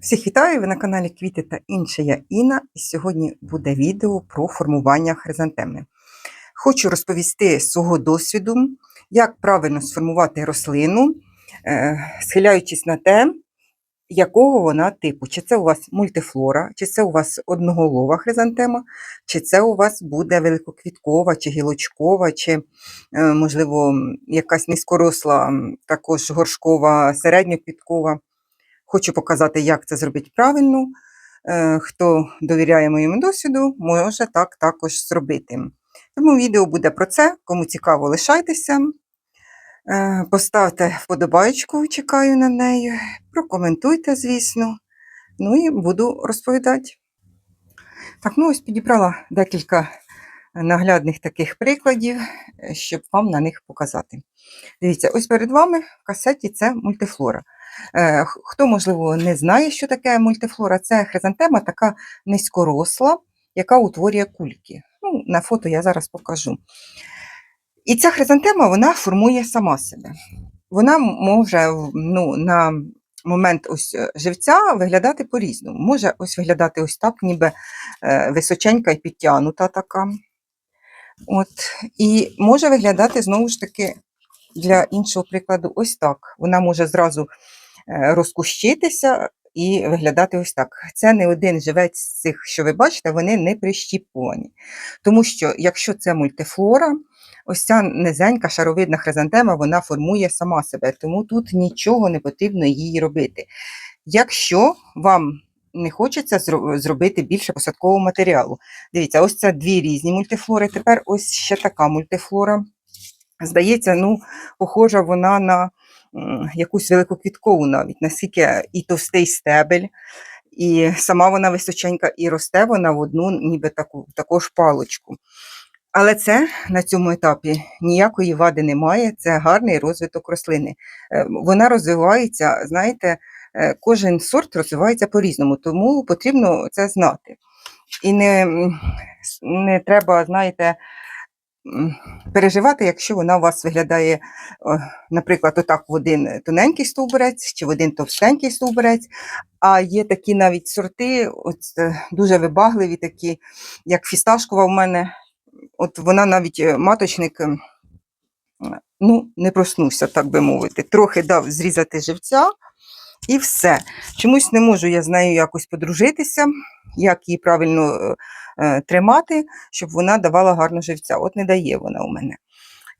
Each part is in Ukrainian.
Всіх вітаю! Ви на каналі Квіти та інше. Я Інна, і сьогодні буде відео про формування хризантеми. Хочу розповісти з свого досвіду, як правильно сформувати рослину, е, схиляючись на те, якого вона типу. Чи це у вас мультифлора, чи це у вас одноголова хризантема, чи це у вас буде великоквіткова, чи гілочкова, чи, е, можливо, якась низькоросла, також горшкова, середньоквіткова. Хочу показати, як це зробити правильно. Е, Хто довіряє моєму досвіду, може так також зробити. Тому відео буде про це. Кому цікаво, лишайтеся. Е, Поставте вподобайку, чекаю на неї. Прокоментуйте, звісно. Ну і буду розповідати. Так, ну ось підібрала декілька наглядних таких прикладів, е, щоб вам на них показати. Дивіться, ось перед вами в касеті це мультифлора. Е, Хто, можливо, не знає, що таке мультифлора, це хризантема така низькоросла, яка утворює кульки. Ну, на фото я зараз покажу. І ця хризантема вона формує сама себе. Вона може ну, на момент ось е, живця виглядати по-різному. Може ось виглядати ось так, ніби е, височенька і підтягнута така. От. І може виглядати знову ж таки для іншого прикладу ось так. Вона може зразу розкущитися і виглядати ось так. Це не один живець з цих, що ви бачите, вони не прищіпувані. Тому що, якщо це мультифлора, ось ця низенька шаровидна хризантема, вона формує сама себе, тому тут нічого не потрібно їй робити. Якщо вам не хочеться зробити більше посадкового матеріалу. Дивіться, ось це дві різні мультифлори. Тепер ось ще така мультифлора. Здається, ну, похожа вона на якусь великоквіткову навіть, наскільки і товстий стебель, і сама вона височенька, і росте вона в одну, ніби таку також палочку. Але це на цьому етапі ніякої вади немає, це гарний розвиток рослини. Е, Вона розвивається, знаєте, е, кожен сорт розвивається по-різному, тому потрібно це знати. І не, не треба, знаєте, переживати, якщо вона у вас виглядає, наприклад, отак в один тоненький стовбурець чи в один товстенький стовбурець. А є такі навіть сорти, от, е, дуже вибагливі, такі, як фісташкова в мене. От вона навіть е, маточник ну, не проснувся, так би мовити. Трохи дав зрізати живця і все. Чомусь не можу я з нею якось подружитися, як її правильно е, тримати, щоб вона давала гарно живця. От не дає вона у мене.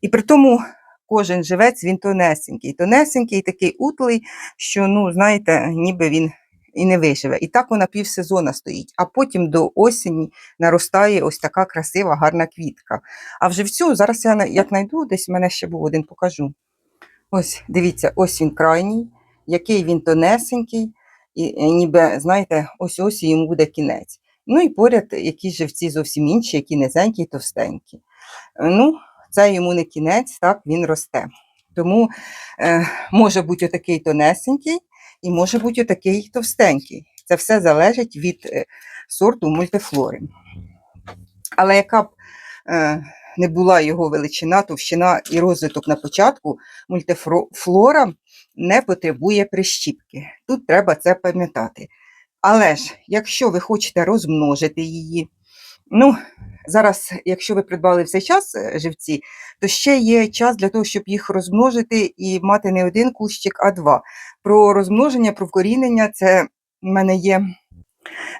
І при тому кожен живець він тонесенький, тонесенький, такий утлий, що, ну, знаєте, ніби він і не виживе. І так вона півсезона стоїть, а потім до осені наростає ось така красива, гарна квітка. А в живцю, зараз я як знайду, десь в мене ще був один, покажу. Ось, дивіться, ось він крайній, який він тонесенький, і е, ніби, знаєте, ось ось йому буде кінець. Ну і поряд якісь живці зовсім інші, які низенькі і товстенькі. Е, Ну, це йому не кінець, так він росте. Тому е, може бути отакий тонесенький і може бути отакий товстенький. Це все залежить від е, сорту мультифлори. Але яка б е, не була його величина, товщина і розвиток на початку, мультифлора не потребує прищіпки. Тут треба це пам'ятати. Але ж, якщо ви хочете розмножити її, ну, зараз, якщо ви придбали в цей час е, живці, то ще є час для того, щоб їх розмножити і мати не один кущик, а два. Про розмноження, про вкорінення це в мене є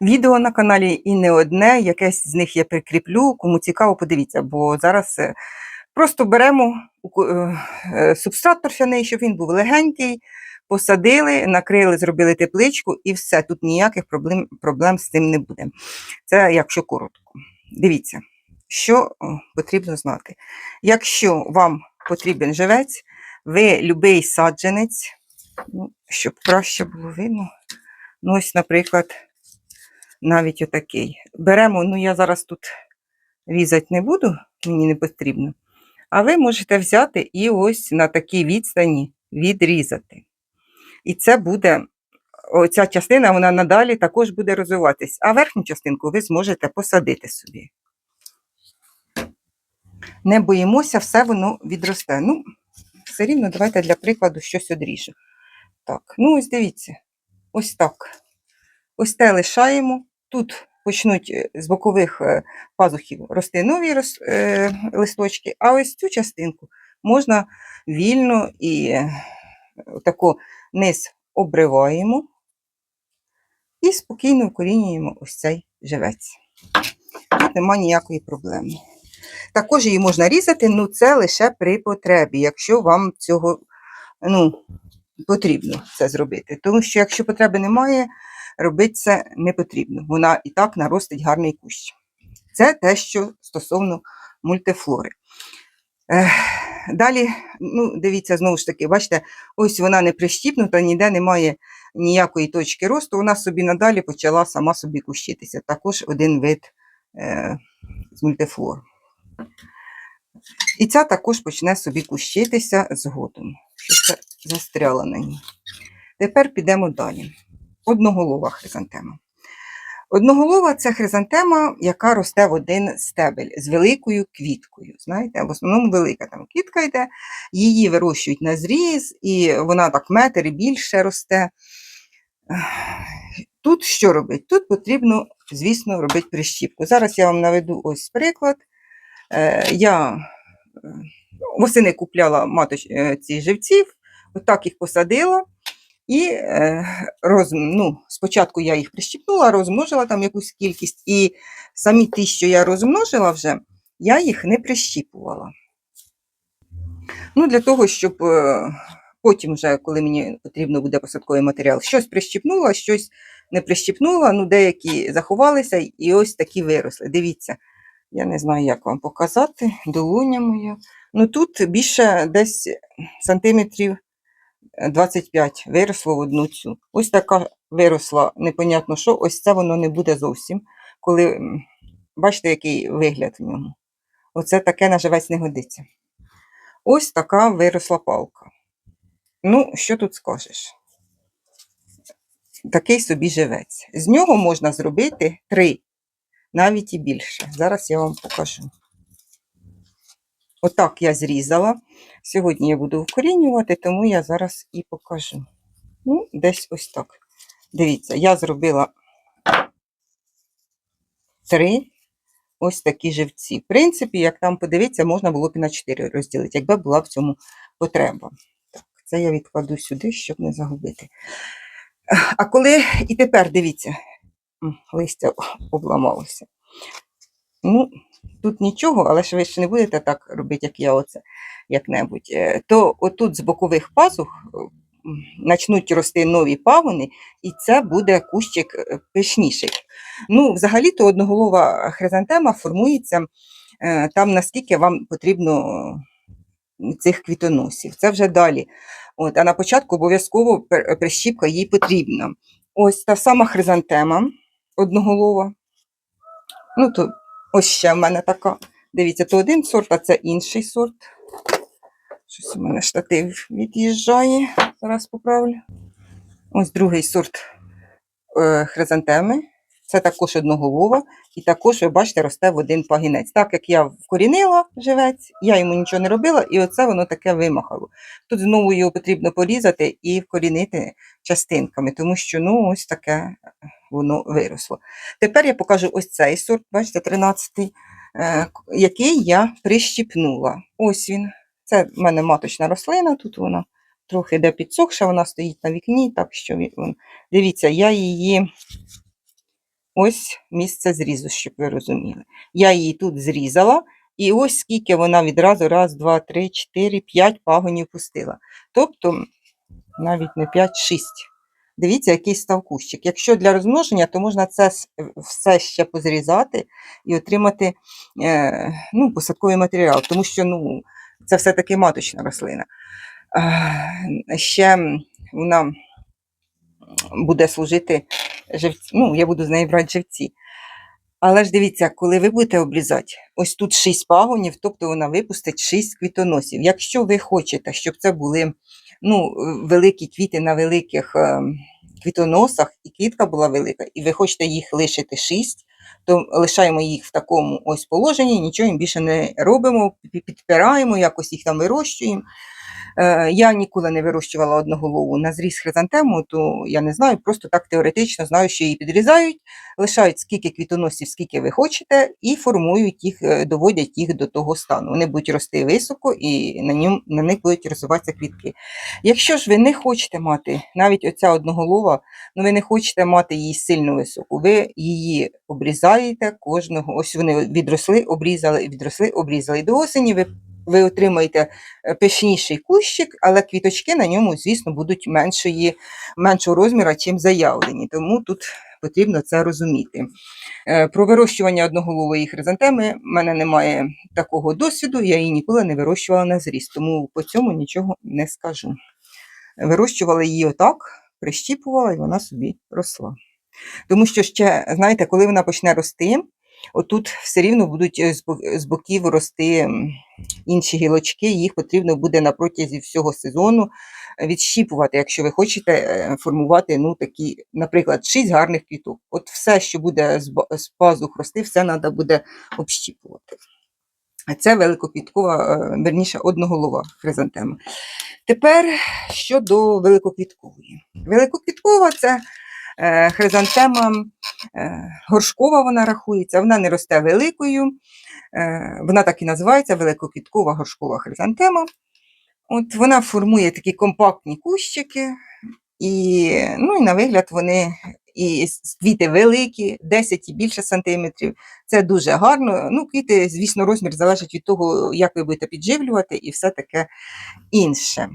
відео на каналі і не одне, якесь з них я прикріплю. Кому цікаво, подивіться, бо зараз е, просто беремо е, субстрат торфяний, щоб він був легенький, посадили, накрили, зробили тепличку і все. Тут ніяких проблем, проблем з цим не буде. Це якщо коротко. Дивіться, що потрібно знати. Якщо вам потрібен живець, ви любий саджанець, ну, щоб краще було видно. Ну, ось, наприклад, навіть отакий. Беремо, ну я зараз тут різати не буду, мені не потрібно. А ви можете взяти і ось на такій відстані відрізати. І це буде, оця частина, вона надалі також буде розвиватись. А верхню частинку ви зможете посадити собі. Не боїмося, все воно відросте. Ну, все рівно давайте для прикладу щось одріжу. Так, ну ось дивіться. Ось так. Ось те лишаємо. Тут почнуть е, з бокових е, пазухів рости нові е, листочки, а ось цю частинку можна вільно і тако низ обриваємо і спокійно вкорінюємо ось цей живець. Тут нема ніякої проблеми. Також її можна різати, ну це лише при потребі, якщо вам цього ну, потрібно це зробити. Тому що якщо потреби немає, робити це не потрібно. Вона і так наростить гарний кущ. Це те, що стосовно мультифлори. Ех, Далі, ну, дивіться, знову ж таки, бачите, ось вона не прищіпнута, ніде немає ніякої точки росту, вона собі надалі почала сама собі кущитися. Також один вид е, з мультифлор. І ця також почне собі кущитися згодом, що це застряла на ній. Тепер підемо далі. Одноголова хризантема. Одноголова це хризантема, яка росте в один стебель з великою квіткою. Знаєте, в основному велика там квітка йде, її вирощують на зріз, і вона так метр і більше росте. Тут що робить? Тут потрібно, звісно, робити прищіпку. Зараз я вам наведу ось приклад. Е, Я е, восени купляла маточ, е, ці живців, отак їх посадила. І е, роз, ну, спочатку я їх прищіпнула, розмножила там якусь кількість, і самі ті, що я розмножила вже, я їх не прищіпувала. Ну, для того, щоб е, потім, вже, коли мені потрібно буде посадковий матеріал, щось прищіпнула, щось не прищіпнула, ну, деякі заховалися, і ось такі виросли. Дивіться, я не знаю, як вам показати, долоня моя. Ну, тут більше десь сантиметрів 25 виросло в одну цю. Ось така виросла, непонятно що, ось це воно не буде зовсім. Коли, бачите, який вигляд в ньому. Оце таке на живець не годиться. Ось така виросла палка. Ну, що тут скажеш? Такий собі живець. З нього можна зробити три, навіть і більше. Зараз я вам покажу. Отак я зрізала. Сьогодні я буду вкорінювати, тому я зараз і покажу. Ну, десь ось так. Дивіться, я зробила три ось такі живці. В принципі, як там подивитися, можна було б і на 4 розділити, якби була в цьому потреба. Так, це я відкладу сюди, щоб не загубити. А коли і тепер дивіться, листя обламалося. Ну, тут нічого, але ж ви ще не будете так робити, як я оце як-небудь. Е, То отут з бокових пазух м, почнуть рости нові пагони, і це буде кущик е, пишніший. Ну, взагалі-то одноголова хризантема формується е, там, наскільки вам потрібно е, цих квітоносів. Це вже далі. От, а на початку обов'язково прищіпка їй потрібна. Ось та сама хризантема одноголова. Ну, то ось ще в мене така. Дивіться, то один сорт, а це інший сорт. Щось у мене штатив від'їжджає. Зараз поправлю. Ось другий сорт е, хризантеми. Це також одноголова. І також, ви бачите, росте в один пагінець. Так як я вкорінила живець, я йому нічого не робила, і оце воно таке вимахало. Тут знову його потрібно порізати і вкорінити частинками, тому що ну, ось таке воно виросло. Тепер я покажу ось цей сорт, бачите, 13-й, е, який я прищіпнула. Ось він. Це в мене маточна рослина, тут вона трохи де підсохша, вона стоїть на вікні, так що ві- вон- дивіться, я її. Ось місце зрізу, щоб ви розуміли. Я її тут зрізала, і ось скільки вона відразу раз, два, три, чотири, п'ять пагонів пустила. Тобто навіть не 5, 6. Дивіться, який став кущик. Якщо для розмноження, то можна це все ще позрізати і отримати е, ну, посадковий матеріал, тому що ну, це все-таки маточна рослина. Е, ще вона буде служити живці. Ну, я буду з неї брати живці. Але ж дивіться, коли ви будете обрізати, ось тут 6 пагонів, тобто вона випустить 6 квітоносів. Якщо ви хочете, щоб це були ну, великі квіти на великих е, квітоносах, і квітка була велика, і ви хочете їх лишити шість, то лишаємо їх в такому ось положенні, нічого їм більше не робимо, пі- підпираємо, якось їх там вирощуємо. Е, Я ніколи не вирощувала одноголову на зріз хризантему, то я не знаю, просто так теоретично знаю, що її підрізають, лишають скільки квітоносів, скільки ви хочете, і формують їх, е, доводять їх до того стану. Вони будуть рости високо і на, ньому, на них будуть розвиватися квітки. Якщо ж ви не хочете мати, навіть оця одноголова, ну ви не хочете мати її сильно високу, ви її обрізаєте кожного. Ось вони відросли, обрізали, відросли, обрізали. До осені ви ви отримаєте е, пишніший кущик, але квіточки на ньому, звісно, будуть меншої, меншого розміру, чим заявлені. Тому тут потрібно це розуміти. Е, Про вирощування одноголової хризантеми в мене немає такого досвіду, я її ніколи не вирощувала на зріз, тому по цьому нічого не скажу. Вирощувала її отак, прищіпувала, і вона собі росла. Тому що ще, знаєте, коли вона почне рости, отут все рівно будуть е, з боків рости інші гілочки, їх потрібно буде на протязі всього сезону е, відщіпувати, якщо ви хочете е, формувати ну, такі, наприклад, 6 гарних квіток. От все, що буде з пазух рости, все треба буде общіпувати. Це великоквіткова, е, верніше, одноголова хризантема. Тепер щодо великоквіткової. Великоквіткова це е, хризантема е, горшкова, вона рахується, вона не росте великою. Е, вона так і називається великоквіткова горшкова хризантема. От вона формує такі компактні кущики, і, ну, і на вигляд вони і квіти великі, 10 і більше сантиметрів. Це дуже гарно. Ну, квіти, звісно, розмір залежить від того, як ви будете підживлювати, і все таке інше.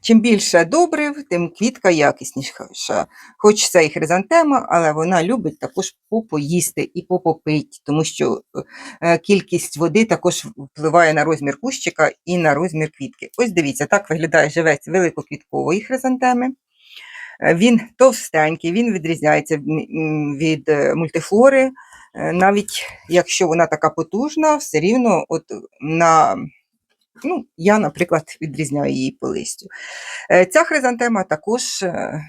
Чим більше добрив, тим квітка якісніша. Хоч це і хризантема, але вона любить також попоїсти і попопити, тому що е, кількість води також впливає на розмір кущика і на розмір квітки. Ось дивіться, так виглядає живець великоквіткової хризантеми. Е, Він товстенький, він відрізняється від е, мультифлори. Е, Навіть якщо вона така потужна, все рівно от на Ну, я, наприклад, відрізняю її по листю. Е, Ця хризантема також е, е,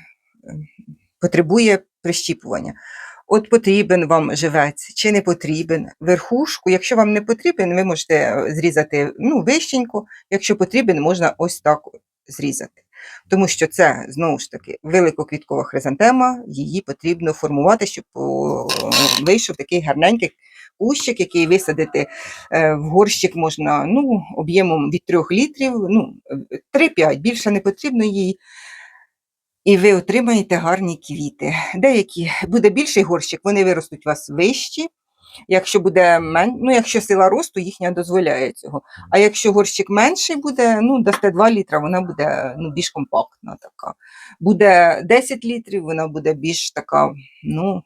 потребує прищіпування. От потрібен вам живець чи не потрібен. Верхушку, якщо вам не потрібен, ви можете зрізати ну, вищенько, якщо потрібен, можна ось так зрізати. Тому що це, знову ж таки, великоквіткова хризантема, її потрібно формувати, щоб вийшов такий гарненький кущик, який висадити Е, В горщик можна ну, об'ємом від 3 літрів, ну, 3-5, більше не потрібно їй. І ви отримаєте гарні квіти. Деякі буде більший горщик, вони виростуть у вас вищі. Якщо буде мен... ну, якщо сила росту їхня дозволяє цього. А якщо горщик менший буде, ну, дасте 2 літра, вона буде ну, більш компактна така. Буде 10 літрів, вона буде більш така, ну,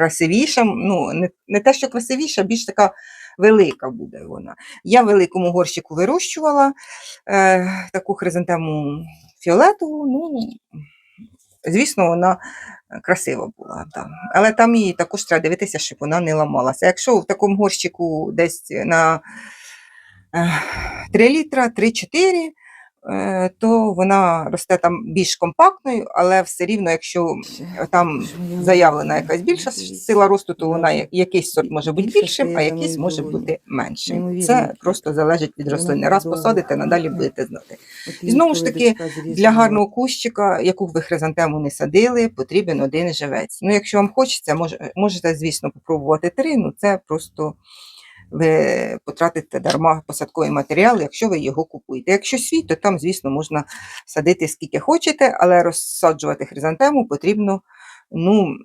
красивіша. Ну, не, не те, що красивіша, більш така велика буде вона. Я в великому горщику вирощувала е, таку хризантему фіолетову. Ну, звісно, вона красива була. Да. Але там її також треба дивитися, щоб вона не ламалася. Якщо в такому горщику десь на е, 3 літра, 3-4, е, то вона росте там більш компактною, але все рівно, якщо там заявлена якась більша сила росту, то вона якийсь сорт може бути більшим, а якийсь може бути меншим. Це просто залежить від рослини. Раз посадите, надалі будете знати. І знову ж таки, Для гарного кущика, яку ви хризантему не садили, потрібен один живець. Ну, якщо вам хочеться, можете, звісно, попробувати три, ну це просто ви потратите дарма посадковий матеріал, якщо ви його купуєте. Якщо свій, то там, звісно, можна садити скільки хочете, але розсаджувати хризантему потрібно ну,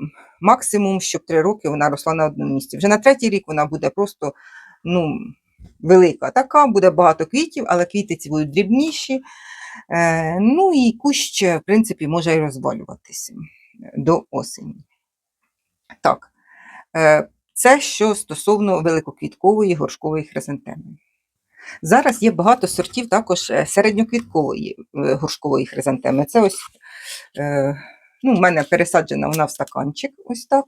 максимум, щоб три роки вона росла на одному місці. Вже на третій рік вона буде просто ну, велика така, буде багато квітів, але квіти ці будуть дрібніші. Е, ну і кущ, в принципі, може і розвалюватися до осені. Так, е, це що стосовно великоквіткової горшкової хризантеми. Зараз є багато сортів також е, середньоквіткової е, горшкової хризантеми. Це ось, е, ну, в мене пересаджена вона в стаканчик, ось так.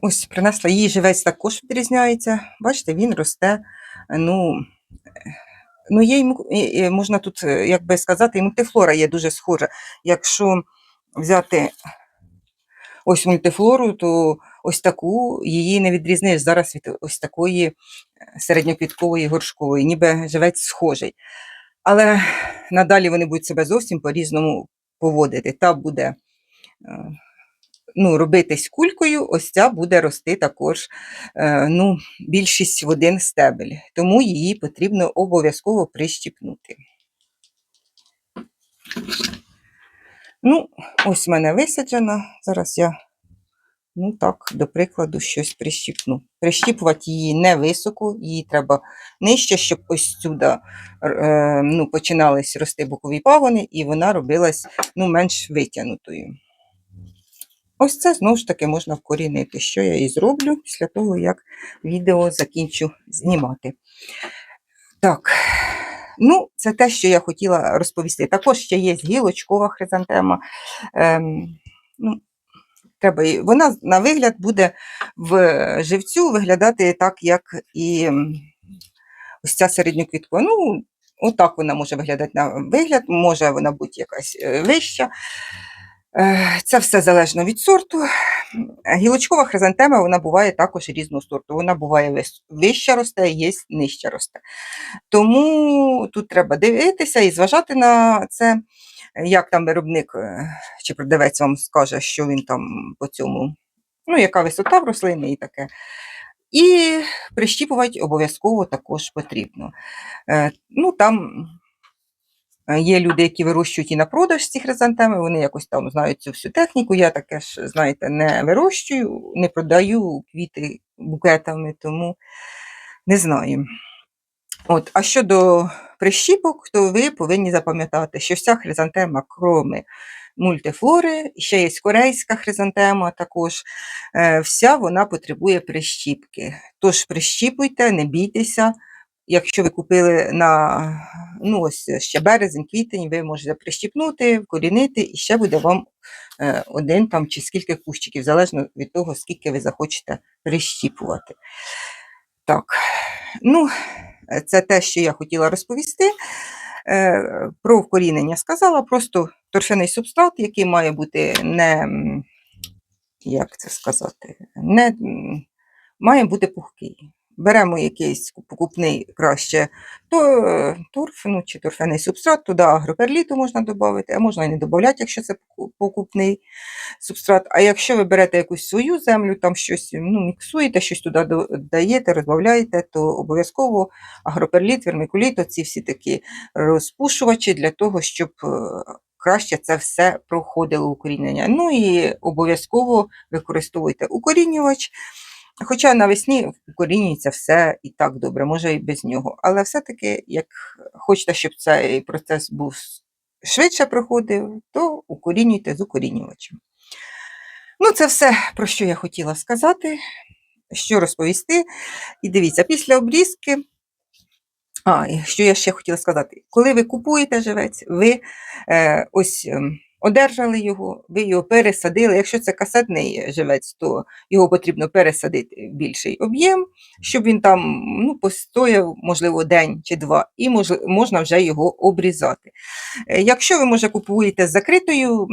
Ось принесла її живець також відрізняється. Бачите, він росте, ну, ну є, можна тут, як би сказати, і мультифлора є дуже схожа. Якщо взяти ось мультифлору, то ось таку її не відрізниш зараз від ось такої е, середньоквіткової горшкової, ніби живець схожий. Але надалі вони будуть себе зовсім по-різному поводити. Та буде е, ну, робитись кулькою, ось ця буде рости також е, ну, більшість в один стебель. Тому її потрібно обов'язково прищіпнути. Ну, ось в мене висаджена. Зараз я, ну так, до прикладу, щось прищіпну. Прищіпувати її не високо, її треба нижче, щоб ось сюди е, ну, починались рости бокові пагони, і вона робилась ну, менш витягнутою. Ось це знову ж таки можна вкорінити, що я і зроблю після того, як відео закінчу знімати. Так, ну, це те, що я хотіла розповісти. Також ще є гілочкова хризантема. Ем, ну, треба, вона на вигляд буде в живцю виглядати так, як і ось ця середньоквітка. Ну, отак вона може виглядати на вигляд, може вона бути якась е, вища. Е, Це все залежно від сорту. Гілочкова хризантема вона буває також різного сорту. Вона буває вища росте, є нижча росте. Тому тут треба дивитися і зважати на це, як там виробник е, чи продавець вам скаже, що він там по цьому, ну, яка висота в рослини і таке. І прищіпувати обов'язково також потрібно. Е, Ну, там Є люди, які вирощують і на продаж ці хризантеми, вони якось там знають цю всю техніку. Я таке ж, знаєте, не вирощую, не продаю квіти букетами, тому не знаю. От, а щодо прищіпок, то ви повинні запам'ятати, що вся хризантема, кроме мультифлори, ще є корейська хризантема також, е, вся вона потребує прищіпки. Тож прищіпуйте, не бійтеся. Якщо ви купили на ну ось ще березень, квітень, ви можете прищіпнути, вкорінити, і ще буде вам е, один там чи скільки кущиків, залежно від того, скільки ви захочете прищіпувати. Так, ну, це те, що я хотіла розповісти. Е, Про вкорінення сказала, просто торфяний субстрат, який має бути не, як це сказати, не, має бути пухкий. Беремо якийсь покупний краще то, е, торф, ну, чи торфяний субстрат, туди агроперліту можна додати, а можна і не додати, якщо це покупний субстрат. А якщо ви берете якусь свою землю, там щось ну, міксуєте, щось туди додаєте, розбавляєте, то обов'язково агроперліт, вермикуліт, оці всі такі розпушувачі для того, щоб е, краще це все проходило укорінення. Ну і обов'язково використовуйте укорінювач. Хоча навесні укорінюється все і так добре, може і без нього. Але все-таки, як хочете, щоб цей процес був швидше проходив, то укорінюйте з укорінювачем. Ну, це все, про що я хотіла сказати, що розповісти. І дивіться, після обрізки, а, що я ще хотіла сказати, коли ви купуєте живець, ви е, ось ем, одержали його, ви його пересадили. Якщо це касетний живець, то його потрібно пересадити в більший об'єм, щоб він там ну, постояв, можливо, день чи два, і мож, можна вже його обрізати. Е, Якщо ви, може, купуєте з закритою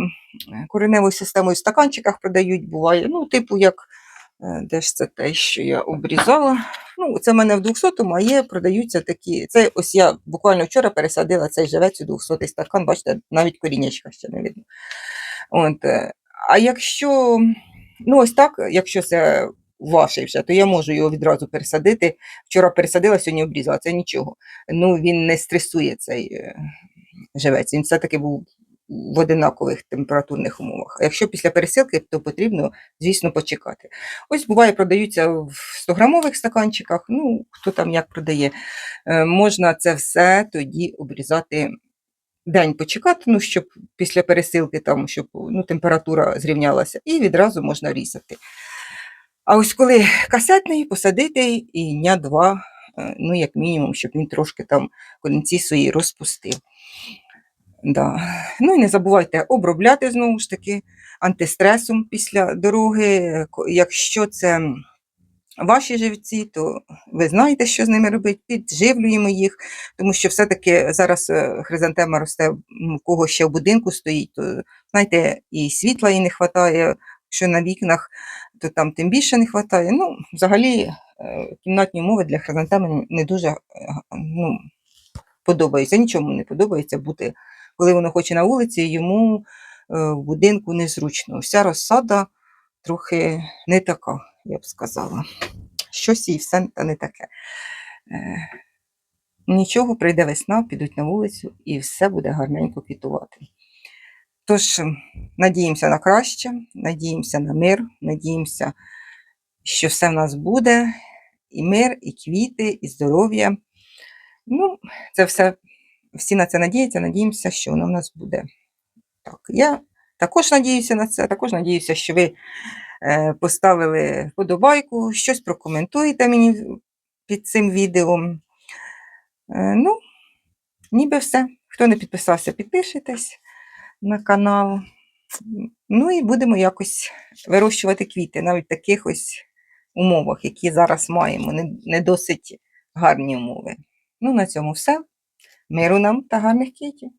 кореневою системою, в стаканчиках продають, буває, ну, типу, як е, де ж це те, що я обрізала. Ну, це в мене в 200-му, а є, продаються такі. Це ось я буквально вчора пересадила цей живець у 200 стакан, бачите, навіть корінечка ще не видно. От, е, а якщо, ну ось так, якщо це ваший вже, то я можу його відразу пересадити. Вчора пересадила, сьогодні обрізала, це нічого. Ну, він не стресує цей е, живець. Він все-таки був в одинакових температурних умовах. А якщо після пересилки, то потрібно, звісно, почекати. Ось буває, продаються в 100-грамових стаканчиках, ну, хто там як продає. Е, Можна це все тоді обрізати день почекати, ну, щоб після пересилки, там, щоб ну, температура зрівнялася, і відразу можна різати. А ось коли касетний, посадити і дня два, е, ну, як мінімум, щоб він трошки там корінці свої розпустив. Да. Ну і не забувайте обробляти знову ж таки антистресом після дороги. Якщо це ваші живці, то ви знаєте, що з ними робити, підживлюємо їх, тому що все-таки зараз е, хризантема росте, у кого ще в будинку стоїть, то знаєте, і світла їй не вистачає, що на вікнах, то там тим більше не вистачає. Ну, взагалі, е, кімнатні умови для хризантеми не дуже е, ну, подобається. Нічому не подобається бути, коли воно хоче на вулиці, йому е, в будинку незручно. Вся розсада трохи не така, я б сказала. Щось і все не таке. Е, Нічого, прийде весна, підуть на вулицю і все буде гарненько квітувати. Тож, надіємося на краще, надіємося на мир, надіємося, що все в нас буде, і мир, і квіти, і здоров'я. Ну, це все, всі на це надіються, надіємося, що воно в нас буде. Так, я також надіюся на це, також надіюся, що ви е, поставили вподобайку, щось прокоментуєте мені під цим відео. Е, ну, ніби все. Хто не підписався, підпишитесь на канал. Ну і будемо якось вирощувати квіти, навіть в таких ось умовах, які зараз маємо, не, не досить гарні умови. Ну, на цьому все. Миру нам та гарних квітів.